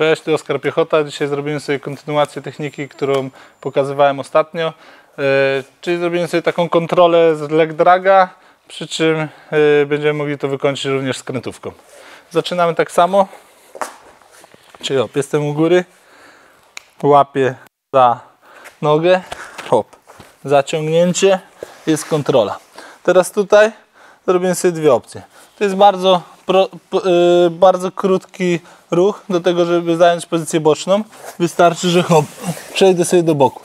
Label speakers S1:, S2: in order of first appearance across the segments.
S1: Cześć, tu Oskar Piechota. Dzisiaj zrobimy sobie kontynuację techniki, którą pokazywałem ostatnio. E, czyli zrobimy sobie taką kontrolę z leg draga, przy czym e, będziemy mogli to wykończyć również skrętówką. Zaczynamy tak samo. Czyli hop, jestem u góry, łapię za nogę, hop, zaciągnięcie, jest kontrola. Teraz tutaj zrobimy sobie dwie opcje. To jest bardzo, pro, y, bardzo krótki ruch do tego, żeby zająć pozycję boczną. Wystarczy, że hop, przejdę sobie do boku.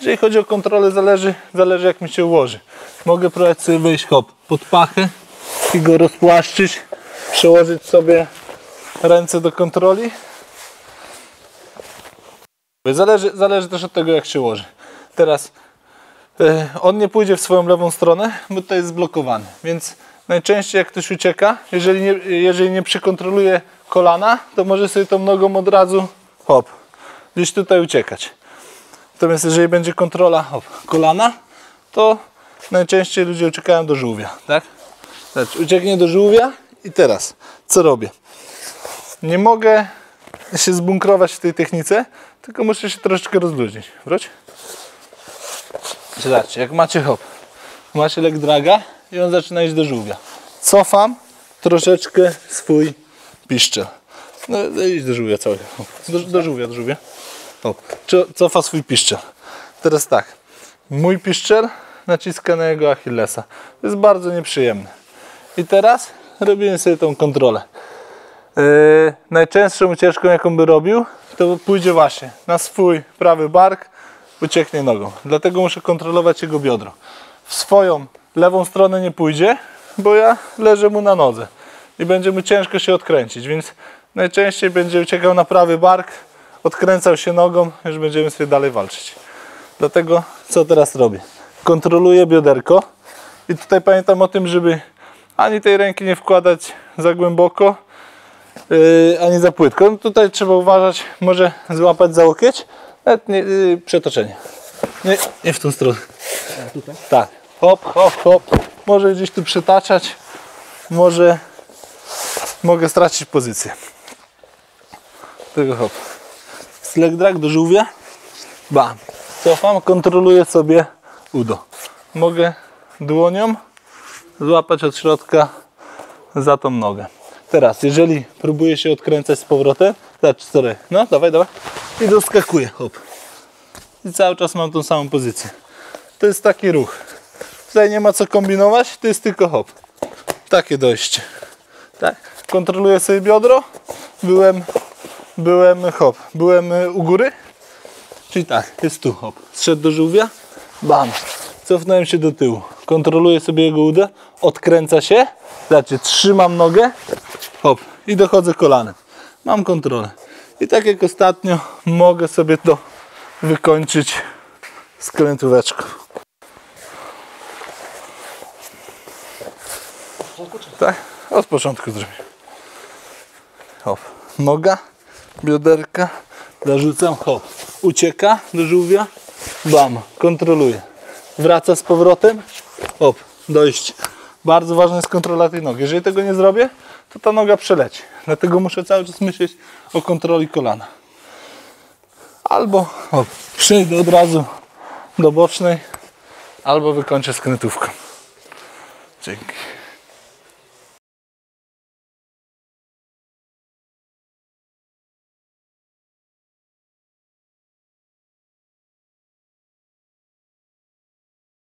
S1: Jeżeli chodzi o kontrolę, zależy, zależy jak mi się ułoży. Mogę próbować sobie wejść hop pod pachę i go rozpłaszczyć, przełożyć sobie ręce do kontroli. Zależy, zależy też od tego, jak się ułoży. Teraz on nie pójdzie w swoją lewą stronę, bo to jest zblokowany. Więc najczęściej jak ktoś ucieka, jeżeli nie, jeżeli nie przykontroluje kolana, to może sobie tą nogą od razu hop, gdzieś tutaj uciekać. Natomiast jeżeli będzie kontrola hop, kolana, to najczęściej ludzie uciekają do żółwia, tak? Znaczy, ucieknie do żółwia i teraz co robię? Nie mogę się zbunkrować w tej technice, tylko muszę się troszeczkę rozluźnić. Wróć. Zobaczcie, jak macie hop, macie leg draga i on zaczyna iść do żółwia. Cofam troszeczkę swój piszczel. No idź do żółwia. Hop. Do, do żółwia, do żółwia. Hop. Cofa swój piszczel. Teraz tak. Mój piszczel naciska na jego achillesa. To jest bardzo nieprzyjemne. I teraz robimy sobie tą kontrolę. Yy, najczęstszą ucieczką, jaką by robił, to pójdzie właśnie na swój prawy bark, ucieknie nogą. Dlatego muszę kontrolować jego biodro. W swoją lewą stronę nie pójdzie, bo ja leżę mu na nodze i będzie mu ciężko się odkręcić, więc najczęściej będzie uciekał na prawy bark, odkręcał się nogą, już będziemy sobie dalej walczyć. Dlatego co teraz robię? Kontroluję bioderko i tutaj pamiętam o tym, żeby ani tej ręki nie wkładać za głęboko, yy, ani za płytko. No tutaj trzeba uważać, może złapać za łokieć, nie, yy, przetoczenie. Nie, nie w tą stronę.
S2: Tutaj?
S1: Tak. Hop, hop, hop. Może gdzieś tu przetaczać, może mogę stracić pozycję. Tego hop. Slack drag do żółwia. Bam. Cofam, kontroluję sobie udo. Mogę dłonią złapać od środka za tą nogę. Teraz, jeżeli próbuję się odkręcać z powrotem, zobacz, sorry, no dawaj, dawaj, i doskakuję, hop. I cały czas mam tą samą pozycję. To jest taki ruch. Tutaj nie ma co kombinować, to jest tylko hop. Takie dojście. Tak? Kontroluję sobie biodro. Byłem, byłem hop, byłem u góry. Czyli tak, jest tu hop. Zszedł do żółwia, bam. Cofnąłem się do tyłu. Kontroluję sobie jego udę, odkręca się. Zobaczcie, trzymam nogę, hop i dochodzę kolanem. Mam kontrolę. I tak jak ostatnio mogę sobie to wykończyć skrętóweczką. Tak? Od początku zrobię. Hop. Noga, bioderka, zarzucam, hop. Ucieka do żółwia, bam, kontroluję. Wraca z powrotem, hop, dojście. Bardzo ważna jest kontrola tej nogi. Jeżeli tego nie zrobię, to ta noga przeleci. Dlatego muszę cały czas myśleć o kontroli kolana. Albo hop, przejdę od razu do bocznej, albo wykończę skrętówką. Dzięki.